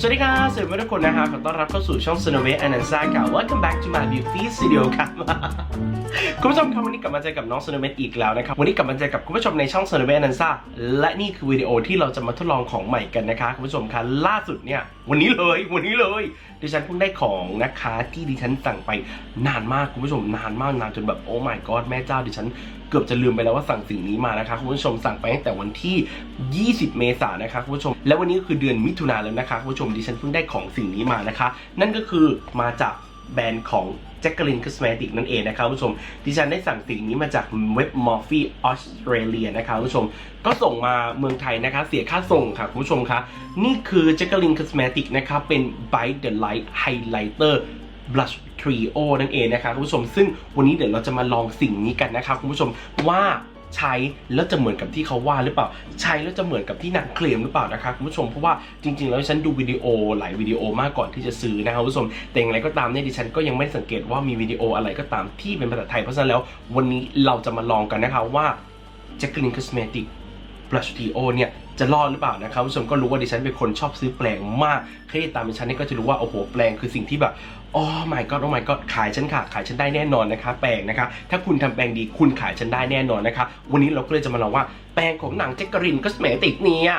สวัสดีครับสวัสดีทุกคนนะครับขอต้อนรับเข้าสู่ช่อง s n o v e a n a n z a ค่ะ Welcome back to my beauty studio ครับคุณผู้ชมครับวันนี้กลับมาเจอกับน้อง s n o v e อีกแล้วนะครับ วันนี้กลับมาเจอกับคุณผู้ชมในช่อง s n o v e a n a n z a และนี่คือวิดีโอที่เราจะมาทดลองของใหม่กันนะคะคุณผู้ชมคะล่าสุดเนี่ย วันนี้เลยวันนี้เลย ดิฉันเพิ่งได้ของนะคะที่ดิฉันสั่งไปนานมากคุณผู้ชมนานมากนานจนแบบโอ้ my god แม่เจ้าดิฉันเกือบจะลืมไปแล้วว่าสั่งสิ่งนี้มานะคะคุณผู้ชมสั่งไปตั้งแต่วันที่ 20 เมษายนนะคะคุณผู้ชม และวันนี้ก็คือเดือนมิถุนาแล้วนะคะคุณผู้ชมดิฉันเพิ่งได้ของสิ่งนี้มานะคะ นั่นก็คือมาจากแบรนด์ของ j a c q u e l i n Cosmetic นั่นเองนะคะคุณผู้ชม ดิฉันได้สั่งสิ่งนี้มาจากเว็บ m o r p h y Australia นะคะคุณผู้ชม ก็ส่งมาเมืองไทยนะคะ เสียค่าส่งค่ะคุณผู้ชมคะนี่คือ j a c q u e l i n Cosmetic นะคะเป็น Bite the Light Highlighter blush trio นั่นเองนะคะคุณผู้ชมซึ่งวันนี้เดี๋ยวเราจะมาลองสิ่งนี้กันนะคะคุณผู้ชมว่าใช้แล้วจะเหมือนกับที่เขาว่าหรือเปล่า ใช้แล้วจะเหมือนกับที่นางเคลมหรือเปล่านะคะคุณผู้ชมเพราะว่าจริง ๆ แล้วฉันดูวิดีโอหลายวิดีโอมากก่อนที่จะซื้อนะครับคุณผู้ชมแต่อย่างไรก็ตามเนี่ยดิฉันก็ยังไม่ได้สังเกตว่ามีวิดีโออะไรก็ตามที่เป็นภาษาไทยเพราะฉะนั้นแล้ววันนี้เราจะมาลองกันนะคะว่า Jacqueline Cosmetic Blush Trio เนี่ยจะรอดหรือเปล่านะครับคุณผู้ชมก็รู้ว่าดิฉันเป็นคนชอบซื้อแปลงมากใครที่ตามดิฉันนี่ก็จะรู้ว่าโอ้โหแปลงคือสิ่งที่แบบ โอ้ my god โอ้ my god ขายฉันค่ะ ขายฉันได้แน่นอนนะคะ แปลงนะคะ ถ้าคุณทำแปลงดีคุณขายฉันได้แน่นอนนะคะ วันนี้เราก็เลยจะมาลองว่าแปลงของหนัง Jacqueline Cosmetic เนี่ย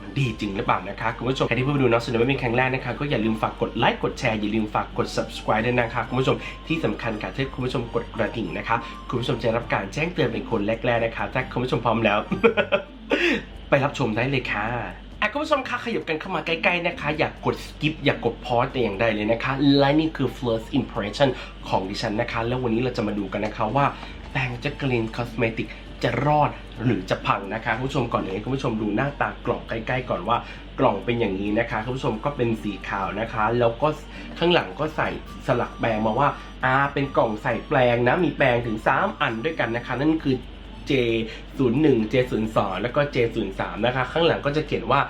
มันดีจริงหรือเปล่านะคะ คุณผู้ชมใครที่เพิ่งมาดูน้องสนุนเป็นครั้งแรกนะคะ ก็อย่าลืมฝากกดไลค์กดแชร์อย่าลืมฝากกด subscribe ด้วยนะคะ คุณผู้ชมที่สำคัญค่ะถ้าคุณผู้ชมกดกระดิ่งนะคะ คุณผู้ชมจะรับการแจ้งเตือนเป็นคนแรกๆนะคะถ้าคุณผู้ชมพร้อมแล้ว ไปรับชมได้เลยค่ะ อะคุณผู้ชมคะขยับกันเข้ามาใกล้ๆนะคะ อย่ากกด skip อย่ากกด pause แต่อย่างใดเลยนะคะ และนี่คือ first impression ของดิฉันนะคะ แล้ววันนี้เราจะมาดูกันนะคะว่าแปรงจักรีนคอสเมติกจะรอดหรือจะพังนะคะคุณผู้ชมก่อนอื่นคุณผู้ชมดูหน้าตากล่องใกล้ๆก่อนว่ากล่องเป็นอย่างนี้นะคะคุณผู้ชมก็เป็นสีขาวนะคะ แล้วก็ข้างหลังก็ใส่สลักแปรงมาว่าอ่าเป็นกล่องใส่แปรงนะมีแปรงถึง 3 อันด้วยกันนะคะ นั่นคือ J01 J02 แล้วก็ J03 นะคะข้างหลังก็จะเขียนว่า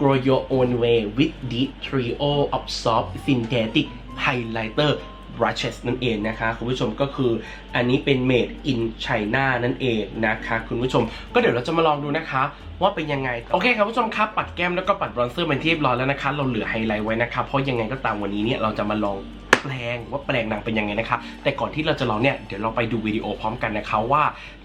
grow your own way with the trio of soft synthetic highlighter brushes นั่นเองนะคะ คุณผู้ชมก็คืออันนี้เป็น made in China นั่นเองนะคะ คุณผู้ชมก็เดี๋ยวเราจะมาลองดูนะคะ ว่าเป็นยังไง โอเคครับคุณผู้ชมครับ ปัดแก้มแล้วก็ปัดบรอนเซอร์เป็นที่เรียบร้อยแล้วนะคะ เราเหลือไฮไลท์ไว้นะคะ เพราะยังไงก็ตามวันนี้เนี่ยเราจะมาลอง แปลงว่าแปลงนางเป็นยังไงนะคะ แต่ก่อนที่เราจะลองเนี่ยเดี๋ยวเราไปดูวิดีโอพร้อมกันนะคะว่า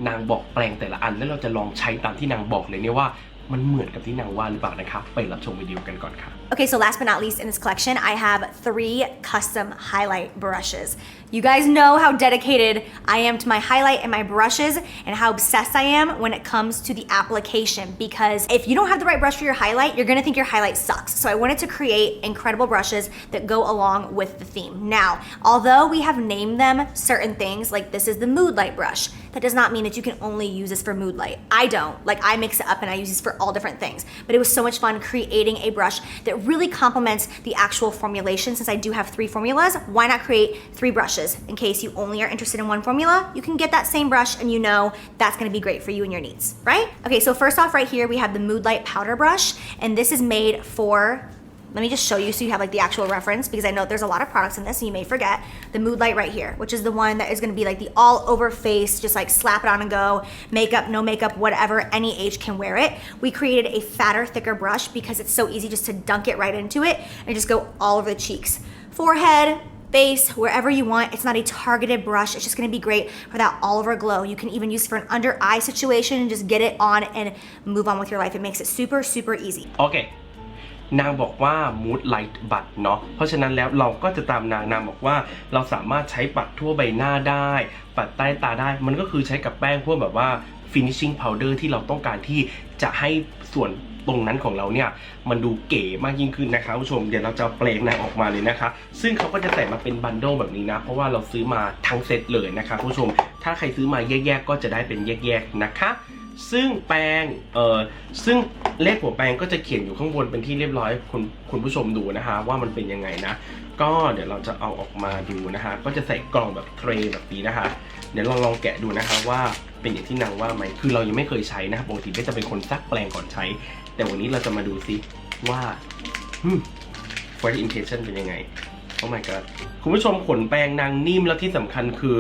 นางบอกแปลงแต่ละอันแล้วเราจะลองใช้ตามที่นางบอกเลยเนี่ยว่า มันเหมือนกับที่นางว่าหรือเปล่านะคะ ไปรับชมวิดีโอกันก่อนค่ะ Okay, so last but not least in this collection, I have three custom highlight brushes. You guys know how dedicated I am to my highlight and my brushes and how obsessed I am when it comes to the application because if you don't have the right brush for your highlight, you're gonna think your highlight sucks. So I wanted to create incredible brushes that go along with the theme. Now, although we have named them certain things, like this is the mood light brush, that does not mean that you can only use this for mood light. I don't. Like I mix it up and I use this for all different things. But it was so much fun creating a brush that really complements the actual formulation. Since I do have three formulas, why not create three brushes in case you only are interested in one formula? You can get that same brush and you know that's gonna be great for you and your needs, right? Okay, so first off right here, we have the Mood Light Powder Brush, and this is made for let me just show you so you have like the actual reference because I know there's a lot of products in this and you may forget. The Mood Light right here, which is the one that is gonna be like the all over face, just like slap it on and go, makeup, no makeup, whatever, any age can wear it. We created a fatter, thicker brush because it's so easy just to dunk it right into it and just go all over the cheeks. Forehead, face, wherever you want. It's not a targeted brush. It's just gonna be great for that all over glow. You can even use for an under eye situation and just get it on and move on with your life. It makes it super, super easy. Okay, นางบอกว่า mood light บัตเนาะเพราะฉะนั้นแล้วเราก็จะตามนางนางบอกว่า เราสามารถใช้ปัดทั่วใบหน้าได้ ปัดใต้ตาได้ มันก็คือใช้กับแป้งพวกแบบว่า finishing powder ที่เราต้องการที่จะให้ส่วนตรงนั้นของเราเนี่ยมันดูเก๋มากยิ่งขึ้นนะคะผู้ชมเดี๋ยวเราจะเปลงนางออกมาเลยนะคะ ซึ่งเขาก็จะใส่มาเป็นบันโดแบบนี้นะ เพราะว่าเราซื้อมาทั้งเซตเลยนะคะผู้ชม ถ้าใครซื้อมาแยกๆก็จะได้เป็นแยกๆนะคะ ซึ่งแปรงเอ่อซึ่งเลขหัวแปรงก็จะเขียนอยู่ข้างบนเป็นที่เรียบร้อยคุณคุณผู้ชมดูนะคะ ว่ามันเป็นยังไงนะ ก็เดี๋ยวเราจะเอาออกมาดูนะคะ ก็จะใส่กล่องแบบเทรย์แบบนี้นะคะ เดี๋ยวลองลองแกะดูนะคะว่าเป็นอย่างที่นางว่าไหมคือเรายังไม่เคยใช้นะครับปกติก็จะเป็นคนซักแปรงก่อนใช้ แต่วันนี้เราจะมาดูซิว่าอืม first impression เป็นยังไง โอ้ my god คุณผู้ชมขนแปรงนางนิ่มแล้วที่สำคัญคือ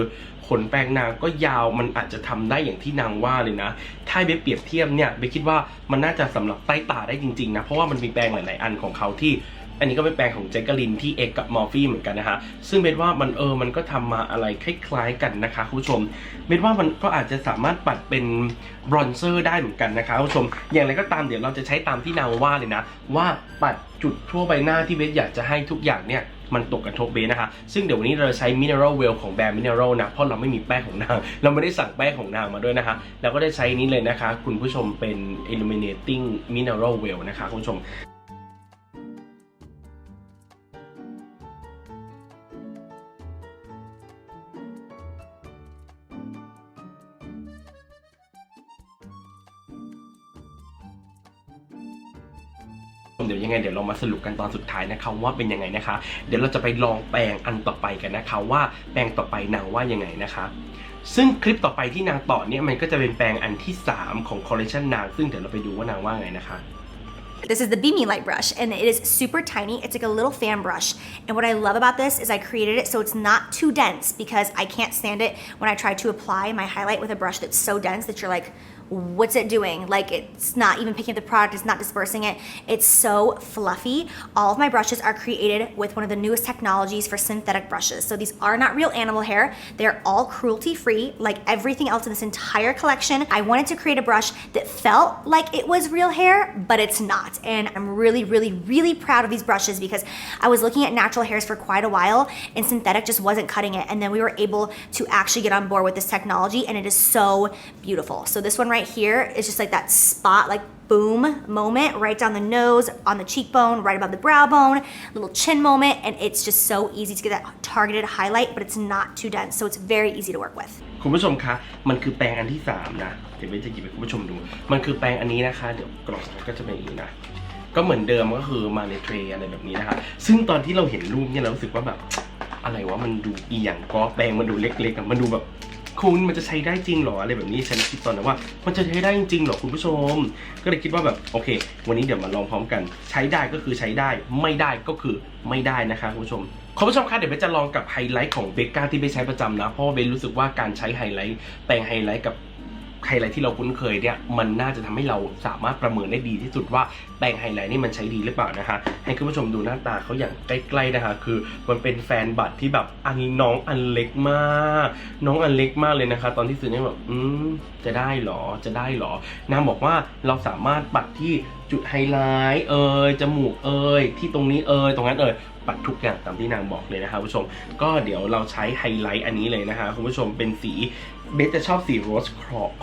ขนแปรงนางก็ยาวมันอาจจะทำได้อย่างที่นางว่าเลยนะ ถ้าเบเปรียบเทียบเนี่ยเบคิดว่ามันน่าจะสำหรับใต้ตาได้จริงๆนะ เพราะว่ามันมีแปรงหลายๆอันของเขาที่ อันนี้ก็เป็นแปรงของแจ็คกลินที่เอกกับมอร์ฟี่เหมือนกันนะคะ ซึ่งเบสว่ามันเออมันก็ทำมาอะไรคล้ายๆกันนะคะคุณผู้ชมเบสว่ามันก็อาจจะสามารถปัดเป็นบรอนเซอร์ได้เหมือนกันนะคะคุณผู้ชม อย่างไรก็ตามเดี๋ยวเราจะใช้ตามที่นาว่าเลยนะ ว่าปัดจุดทั่วใบหน้าที่เบสอยากจะให้ทุกอย่างเนี่ยมันตกกระทบเบสนะคะ ซึ่งเดี๋ยววันนี้เราใช้ Mineral Well ของแบรนด์ Mineral นะ เพราะเราไม่มีแป้งของนาง เราไม่ได้สั่งแป้งของนางมาด้วยนะคะ เราก็ได้ใช้นี้เลยนะคะ คุณผู้ชมเป็น Illuminating Mineral Well นะคะคุณผู้ชม เดี๋ยวยังไงเดี๋ยวเรามาสรุปกันตอนสุดท้ายนะคะว่าเป็นยังไงนะคะ เดี๋ยวเราจะไปลองแปรงอันต่อไปกันนะคะว่าแปรงต่อไปนางว่ายังไงนะคะซึ่งคลิปต่อไปที่นางต่อเนี่ยมันก็จะเป็นแปรงอันที่ 3 ของคอลเลคชันนาง ซึ่งเดี๋ยวเราไปดูว่านางว่าไงนะคะ This is the Beamy Light brush, and it is super tiny. It's like a little fan brush. And what I love about this is I created it so it's not too dense because I can't stand it when I try to apply my highlight with a brush that's so dense that you're like, what's it doing? Like it's not even picking up the product, it's not dispersing it. It's so fluffy. All of my brushes are created with one of the newest technologies for synthetic brushes. So these are not real animal hair. They're all cruelty free, like everything else in this entire collection. I wanted to create a brush that felt like it was real hair, but it's not. And I'm really, really, really proud of these brushes because I was looking at natural hairs for quite a while and synthetic just wasn't cutting it. And then we were able to actually get on board with this technology and it is so beautiful. So this one right right here is just like that spot, like boom moment right down the nose, on the cheekbone, right above the brow bone, little chin moment. And it's just so easy to get that targeted highlight, but it's not too dense. So it's very easy to work with. คุณผู้ชมคะ มันคือแปรงอันที่ 3 นะ เดี๋ยวเบนจะหยิบให้คุณผู้ชมดู มันคือแปรงอันนี้นะคะ เดี๋ยวกล่องก็จะเป็นอย่างนี้นะ ก็เหมือนเดิมก็คือมาในเทรย์อะไรแบบนี้นะคะ ซึ่งตอนที่เราเห็นรูปเนี่ยเรารู้สึกว่าแบบอะไรวะ มันดูเอียงก็แปรงมันดูเล็กๆอะมันดูแบบ คุณมันจะใช้ได้จริงหรออะไรแบบนี้ฉันคิดตอนนั้นว่า มันจะใช้ได้จริงหรอคุณผู้ชม ก็เลยคิดว่าแบบโอเค วันนี้เดี๋ยวมาลองพร้อมกัน ใช้ได้ก็คือใช้ได้ไม่ได้ก็คือไม่ได้นะคะคุณผู้ชมคุณผู้ชมคะเดี๋ยวเบนจะลองกับไฮไลท์ของเบก้าที่เบนใช้ประจำนะ เพราะเบนรู้สึกว่าการใช้ไฮไลท์แปลงไฮไลท์กับ ไฮไลท์ที่เราคุ้นเคยเนี่ยมันน่าจะทำให้เราสามารถประเมินได้ดีที่สุดว่าแปรงไฮไลท์นี่มันใช้ดีหรือเปล่านะคะ ให้คุณผู้ชมดูหน้าตาเขาอย่างใกล้ๆนะคะ คือมันเป็นแฟนบัตรที่แบบอันนี้น้องอันเล็กมาก น้องอันเล็กมากเลยนะคะ ตอนที่ซื้อเนี่ยแบบอืมจะได้เหรอจะได้เหรอนางบอกว่าเราสามารถปัดที่จุดไฮไลท์เอ่ยจมูกเอ่ยที่ตรงนี้เอ่ยตรงนั้นเอ่ยปัดทุกอย่างตามที่นางบอกเลยนะคะคุณผู้ชม ก็เดี๋ยวเราใช้ไฮไลท์อันนี้เลยนะคะคุณผู้ชมเป็นสีเบสจะชอบสีโรส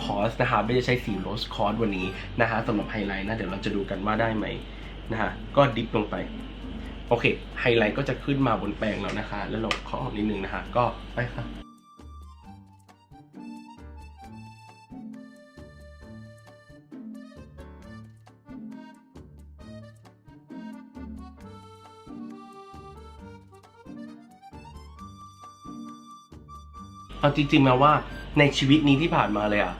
คอสนะคะเบสจะใช้สีโรสคอสวันนี้นะคะสำหรับไฮไลท์นะ เดี๋ยวเราจะดูกันว่าได้ไหมนะคะก็ดิฟลงไป โอเค ไฮไลท์ก็จะขึ้นมาบนแปรงแล้วนะคะ แล้วเราเคาะออกนิดนึงนะคะ ก็ไปค่ะเอาจริงๆมาว่า ในชีวิตนี้ที่ผ่านมาเลยอะ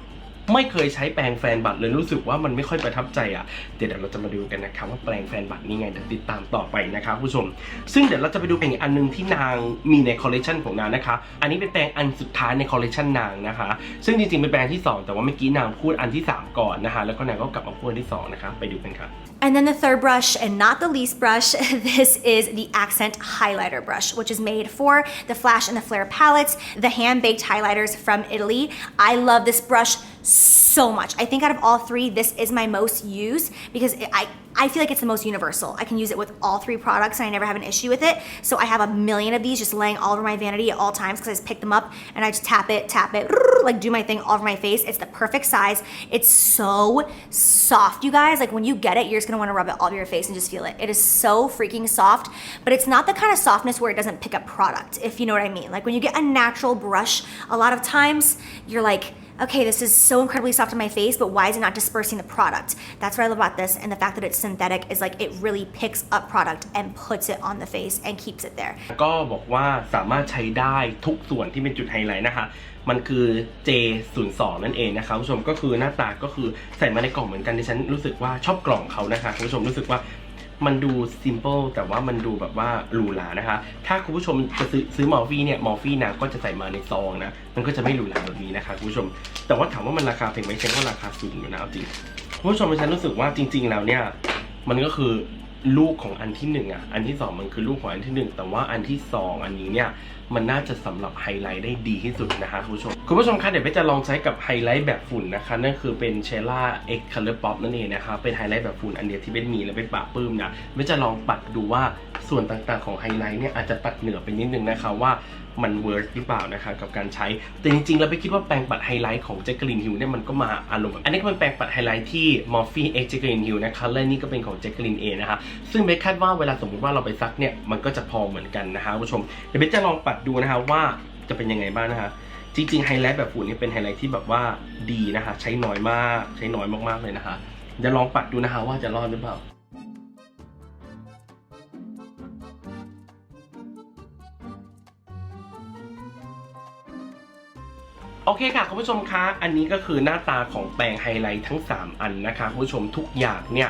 ไม่เคยใช้แปรงแฟนบัตรเลยรู้สึกว่ามันไม่ค่อยประทับใจอะเดี๋ยวเราจะมาดูกันนะครับว่าแปรงแฟนบัตรนี่ไงเดี๋ยวติดตามต่อไปนะครับผู้ชม ซึ่งเดี๋ยวเราจะไปดูแปรงอีกอันหนึงที่นางมีในคอลเลคชันของนางนะคะ อันนี้เป็นแปรงอันสุดท้ายในคอลเลคชันนางนะคะ ซึ่งจริงๆเป็นแปรงที่สองแต่ว่าเมื่อกี้นางพูดอันที่สามก่อนนะคะ แล้วก็นางก็กลับมาพูดอันที่สองนะคะไปดูกันครับ And then the third brush, and not the least brush, this is the Accent Highlighter brush, which is made for the Flash and the Flare palettes, the hand-baked highlighters from Italy. I love this brush so much. I think out of all three, this is my most used because it, I I feel like it's the most universal. I can use it with all three products and I never have an issue with it. So I have a million of these just laying all over my vanity at all times because I just pick them up and I just tap it, tap it, like do my thing all over my face. It's the perfect size. It's so soft, you guys. Like when you get it, you're just gonna wanna rub it all over your face and just feel it. It is so freaking soft, but it's not the kind of softness where it doesn't pick up product, if you know what I mean. Like when you get a natural brush, a lot of times you're like, okay, this is so incredibly soft on my face, but why is it not dispersing the product? That's what I love about this, and the fact that it's synthetic is like it really picks up product and puts it on the face and keeps it there. ก็บอกว่าสามารถใช้ได้ทุกส่วนที่เป็นจุดไฮไลท์นะคะ มันคือ J02 นั่นเองนะคะคุณผู้ชมก็คือหน้าตาก็คือใส่มาในกล่องเหมือนกันดิฉันรู้สึกว่าชอบกล่องเขานะคะคุณผู้ชมรู้สึกว่า มันดู simple แต่ว่ามันดูแบบว่าหรูหรานะคะ ถ้าคุณผู้ชมจะซื้อซื้อมอร์ฟี่เนี่ยมอร์ฟี่นะก็จะใส่มาในซองนะ มันก็จะไม่หรูหราแบบนี้นะคะคุณผู้ชม แต่ว่าถามว่ามันราคาแพงไหมฉันว่าราคาสูงอยู่นะจริงคุณผู้ชมฉันรู้สึกว่าจริง ๆ แล้วเนี่ย มันก็คือลูกของอันที่หนึ่งอะ อันที่สองมันคือลูกของอันที่หนึ่งแต่ว่าอันที่สองอันนี้เนี่ย มันน่าจะสำหรับไฮไลท์ได้ดีที่สุดนะคะคุณผู้ชมคุณผู้ชมคะเดี๋ยวเบจะลองใช้กับไฮไลท์แบบฝุ่นนะคะนั่นคือเป็นเชล่า X Color Pop นั่นเองนะคะเป็นไฮไลท์แบบฝุ่นอันเดียวที่เบนมีและเบนปะปื้มนะเบจะลองปัดดูว่าส่วนต่างๆของไฮไลท์เนี่ยอาจจะปัดเหนือไปนิดนึงนะคะว่า มันเวิร์กหรือเปล่านะคะกับการใช้ แต่จริงๆแล้วไปคิดว่าแปรงปัดไฮไลท์ของ j a c q u e l i n e Hill เนี่ยมันก็มาอารมณ์อันนี้ก็เป็นแปรงปัดไฮไลท์ที่ Morphe X j a c q u e l i n e Hill นะคะและนี่ก็เป็นของ j a c q u e l i n e A นะคะซึ่งเบสคาดว่าเวลาสมมติว่าเราไปซักเนี่ยมันก็จะพอเหมือนกันนะคะผู้ชมเดี๋ยวเบสจะลองปัดดูนะคะว่าจะเป็นยังไงบ้างนะคะจริงๆไฮไลท์แบบฝุ่นนี่เป็นไฮไลท์ที่แบบว่าดีนะคะ ใช้น้อยมากใช้น้อยมากๆเลยนะคะเดี๋ยวลองปัดดูนะคะว่าจะรอดหรือเปล่า โอเคค่ะคุณผู้ชมคะ อันนี้ก็คือหน้าตาของแปรงไฮไลท์ทั้ง 3 อันนะคะคุณผู้ชมทุกอย่างเนี่ย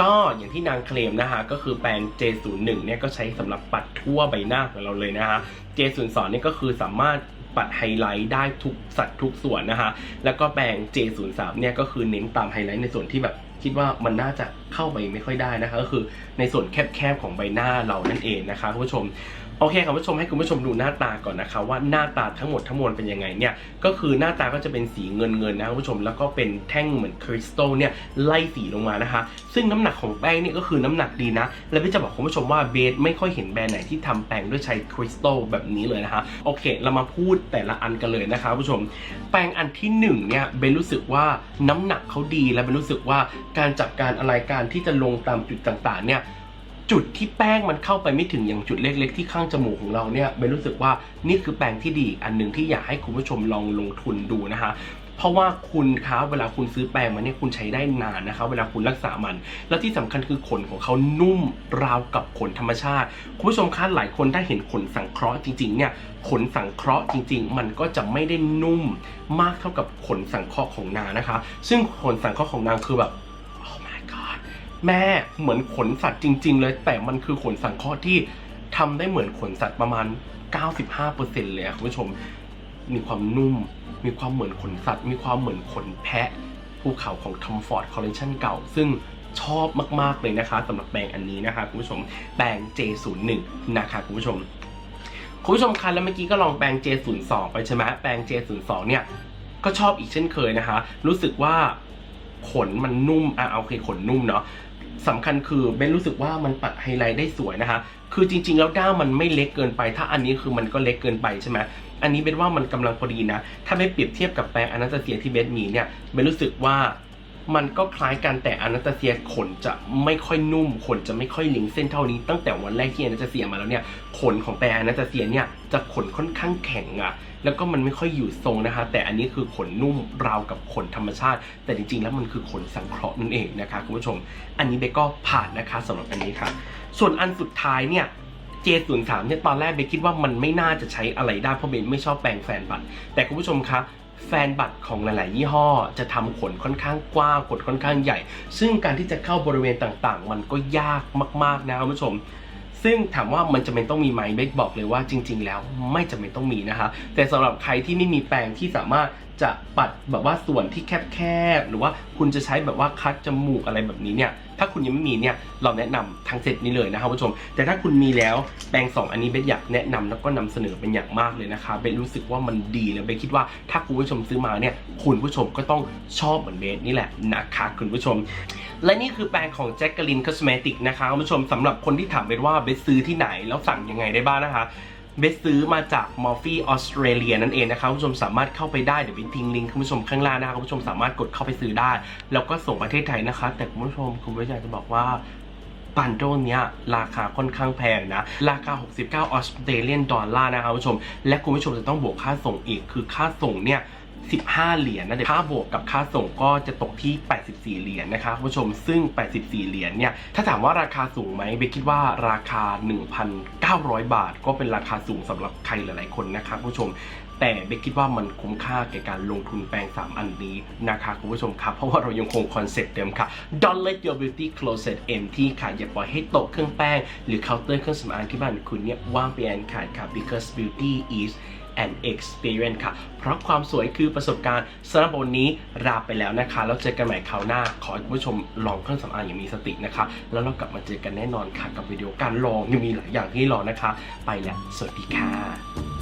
ก็อย่างที่นางเคลมนะคะก็คือแปรง J01 เนี่ยก็ใช้สำหรับปัดทั่วใบหน้าของเราเลยนะคะ J02 เนี่ยก็คือสามารถปัดไฮไลท์ได้ทุกสัดทุกส่วนนะคะ แล้วก็แปรง J03 เนี่ยก็คือเน้นตามไฮไลท์ในส่วนที่แบบคิดว่ามันน่าจะเข้าไปไม่ค่อยได้นะคะ ก็คือในส่วนแคบๆของใบหน้าเรานั่นเองนะคะคุณผู้ชม โอเคค่ะคุณผู้ชมให้คุณผู้ชมดูหน้าตาก่อนนะคะว่าหน้าตาทั้งหมดทั้งมวลเป็นยังไงเนี่ยก็คือหน้าตาก็จะเป็นสีเงินเงินนะคุณผู้ชมแล้วก็เป็นแท่งเหมือนคริสตัลเนี่ยไล่สีลงมานะคะ ซึ่งน้ำหนักของแป้งเนี่ยก็คือน้ำหนักดีนะ และพี่จะบอกคุณผู้ชมว่าเบสไม่ค่อยเห็นแบรนด์ไหนที่ทำแป้งด้วยใช้คริสตัลแบบนี้เลยนะคะโอเค เรามาพูดแต่ละอันกันเลยนะคะคุณผู้ชม แป้งอันที่หนึ่งเนี่ยเบนรู้สึกว่าน้ำหนักเขาดีและเบนรู้สึกว่าการจับการอะไรการที่จะลงตามจุดต่างๆเนี่ย จุดที่แป้งมันเข้าไปไม่ถึงอย่างจุดเล็ก ๆ ที่ข้างจมูกของเราเนี่ยเบนรู้สึกว่านี่คือแป้งที่ดีอันหนึ่งที่อยากให้คุณผู้ชมลองลงทุนดูนะคะเพราะว่าคุณคะเวลาคุณซื้อแปรงมาเนี่ยคุณใช้ได้นานนะคะ เวลาคุณรักษามัน แล้วที่สำคัญคือขนของเขานุ่มราวกับขนธรรมชาติ คุณผู้ชมคะหลายคนถ้าเห็นขนสังเคราะห์จริงๆเนี่ยขนสังเคราะห์จริง ๆ มันก็จะไม่ได้นุ่มมากเท่ากับขนสังเคราะห์ของนางนะคะ ซึ่งขนสังเคราะห์ของนางคือแบบ แม่เหมือนขนสัตว์จริง ๆ เลย แต่มันคือขนสังเคราะห์ที่ทำได้เหมือนขนสัตว์ประมาณ 95%เลยคุณผู้ชม มีความนุ่ม มีความเหมือนขนสัตว์ มีความเหมือนขนแพะ ภูเขาของ Tom Ford Collection เก่า ซึ่งชอบมาก ๆ เลยนะคะสำหรับแปรงอันนี้นะคะคุณผู้ชม แปรง J01 นะคะคุณผู้ชม คุณผู้ชมคะแล้วเมื่อกี้ก็ลองแปรง J02 ไปใช่ไหมแปรง J02 เนี่ยก็ชอบอีกเช่นเคยนะคะ รู้สึกว่าขนมันนุ่มอะเอาโอเคขนนุ่มเนาะ สำคัญคือเบนรู้สึกว่ามันปัดไฮไลท์ได้สวยนะคะ คือจริง ๆ แล้วด้ามมันไม่เล็กเกินไป ถ้าอันนี้คือมันก็เล็กเกินไปใช่ไหมอันนี้เบนว่ามันกำลังพอดีนะ ถ้าไม่เปรียบเทียบกับแปรงอนาสเซียที่เบนมีเนี่ยเบนรู้สึกว่า มันก็คล้ายกันแต่อนาตาเซียขนจะไม่ค่อยนุ่ม ขนจะไม่ค่อยลิงเส้นเท่านี้ ตั้งแต่วันแรกที่อนาตาเซียมาแล้วเนี่ยขนของแปรงอนาตาเซียเนี่ยจะขนค่อนข้างแข็งอะแล้วก็มันไม่ค่อยอยู่ทรงนะคะ แต่อันนี้คือขนนุ่มราวกับขนธรรมชาติ แต่จริงๆ แล้วมันคือขนสังเคราะห์นั่นเองนะคะคุณผู้ชม อันนี้เบกก็ผ่านนะคะสำหรับอันนี้ค่ะ ส่วนอันสุดท้ายเนี่ย J03 เนี่ยตอนแรกเบคิดว่ามันไม่น่าจะใช้อะไรได้เพราะเบนไม่ชอบแปรงแฟนบัตรแต่คุณผู้ชมคะ แฟนบัตรของหลาย ๆ ยี่ห้อ จะทำขนค่อนข้างกว้างขนค่อนข้างใหญ่ ซึ่งการที่จะเข้าบริเวณต่าง ๆ มันก็ยากมาก ๆ นะคุณผู้ชมซึ่งถามว่ามันจะเป็นต้องมีไหมเบคบอกเลยว่าจริง ๆ แล้วไม่จำเป็นต้องมีนะคะแต่สำหรับใครที่ไม่มีแปรงที่สามารถ จะปัดแบบว่าส่วนที่แคบๆหรือว่าคุณจะใช้แบบว่าคัดจมูกอะไรแบบนี้เนี่ย ถ้าคุณยังไม่มีเนี่ยเราแนะนำทั้งเซตนี้เลยนะครับผู้ชม แต่ถ้าคุณมีแล้วแปรงสองอันนี้เบสอยากแนะนำแล้วก็นำเสนอเป็นอย่างมากเลยนะคะเบสรู้สึกว่ามันดีแล้วเบสคิดว่าถ้าคุณผู้ชมซื้อมาเนี่ยคุณผู้ชมก็ต้องชอบเหมือนเบสนี่แหละนะคะคุณผู้ชม และนี่คือแปรงของ j a c q u e l i n Cosmetic นะคะคุณผู้ชมสำหรับคนที่ถามเบสว่าเบสซื้อที่ไหนแล้วสั่งยังไงได้บ้างนะคะ เบสซื้อมาจาก m o r p h e ออสเตรเลียนั่นเองนะครับคุณผู้ชมสามารถเข้าไปได้เดี๋ยววินทิ้งลิงก์คุณผู้ชมข้างล่างนะครับคุณผู้ชมสามารถกดเข้าไปซื้อได้ แล้วก็ส่งประเทศไทยนะคะ แต่คุณผู้ชมคุณผู้ชมอยากจะบอกว่าปันโดเนี้ยราคาค่อนข้างแพงนะ ราคา 69 ออสเตรเลียนดอลลาร์นะครับคุณผู้ชม และคุณผู้ชมจะต้องบวกค่าส่งอีก คือค่าส่งเนี่ย 15 เหรียญนะเดี๋ยวค่าบวกกับค่าส่งก็จะตกที่ 84 เหรียญนะคะคุณผู้ชมซึ่ง 84 เหรียญเนี่ยถ้าถามว่าราคาสูงไหมเบคิดว่าราคา 1,900 บาท ก็เป็นราคาสูงสำหรับใครหลาย ๆ คนนะคะคุณผู้ชมแต่เบคคิดว่ามันคุ้มค่าแก่การลงทุนแปลง 3 อันนี้นะคะคุณผู้ชมครับ เพราะว่าเรายังคงคอนเซ็ปต์เดิมค่ะ Don't let your beauty closet empty ค่ะ อย่าปล่อยให้โต๊ะเครื่องแป้ง หรือเคาน์เตอร์เครื่องสำอางที่บ้านคุณเนี่ยว่างเปลี่ยนขาดค่ะ because beauty is and experience ค่ะ เพราะความสวยคือประสบการณ์สำหรับวันนี้ลาไปแล้วนะคะ แล้วเจอกันใหม่คราวหน้า ขอให้คุณผู้ชมลองเครื่องสำอางอย่างมีสตินะคะ แล้วเรากลับมาเจอกันแน่นอนค่ะกับวิดีโอการลองยังมีหลายอย่างที่รอนะคะ ไปแล้วสวัสดีค่ะ